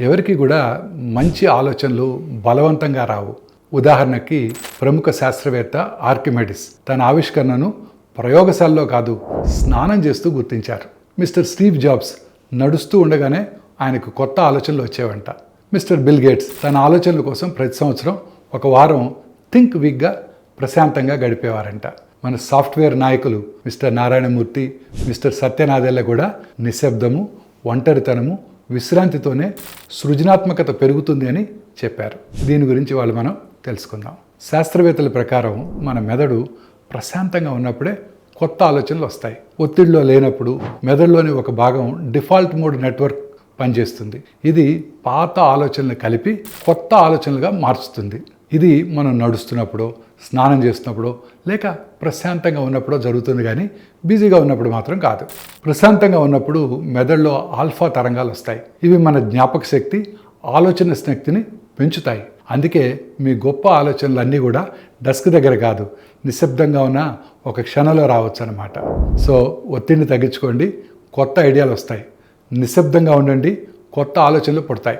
ఎవరికి కూడా మంచి ఆలోచనలు బలవంతంగా రావు. ఉదాహరణకి ప్రముఖ శాస్త్రవేత్త ఆర్కిమెడిస్ తన ఆవిష్కరణను ప్రయోగశాలలో కాదు స్నానం చేస్తూ గుర్తించారు. మిస్టర్ స్టీవ్ జాబ్స్ నడుస్తూ ఉండగానే ఆయనకు కొత్త ఆలోచనలు వచ్చేవంట. మిస్టర్ బిల్ గేట్స్ తన ఆలోచనల కోసం ప్రతి సంవత్సరం ఒక వారం థింక్ వీక్గా ప్రశాంతంగా గడిపేవారంట. మన సాఫ్ట్వేర్ నాయకులు మిస్టర్ నారాయణమూర్తి మిస్టర్ సత్యనాదెల్ల కూడా నిశ్శబ్దము ఒంటరితనము విశ్రాంతితోనే సృజనాత్మకత పెరుగుతుంది అని చెప్పారు. దీని గురించి వాళ్ళు మనం తెలుసుకుందాం. శాస్త్రవేత్తల ప్రకారం మన మెదడు ప్రశాంతంగా ఉన్నప్పుడే కొత్త ఆలోచనలు వస్తాయి. ఒత్తిడిలో లేనప్పుడు మెదడులోని ఒక భాగం డిఫాల్ట్ మోడ్ నెట్వర్క్ పనిచేస్తుంది. ఇది పాత ఆలోచనలు కలిపి కొత్త ఆలోచనలుగా మార్చుతుంది. ఇది మనం నడుస్తున్నప్పుడు స్నానం చేస్తున్నప్పుడు లేక ప్రశాంతంగా ఉన్నప్పుడో జరుగుతుంది కానీ బిజీగా ఉన్నప్పుడు మాత్రం కాదు. ప్రశాంతంగా ఉన్నప్పుడు మెదడులో ఆల్ఫా తరంగాలు వస్తాయి. ఇవి మన జ్ఞాపక శక్తి ఆలోచన శక్తిని పెంచుతాయి. అందుకే మీ గొప్ప ఆలోచనలు కూడా డెస్క్ దగ్గర కాదు నిశ్శబ్దంగా ఉన్న ఒక క్షణంలో రావచ్చు అనమాట సో ఒత్తిడిని తగ్గించుకోండి కొత్త ఐడియాలు వస్తాయి. నిశ్శబ్దంగా ఉండండి కొత్త ఆలోచనలు పుడతాయి.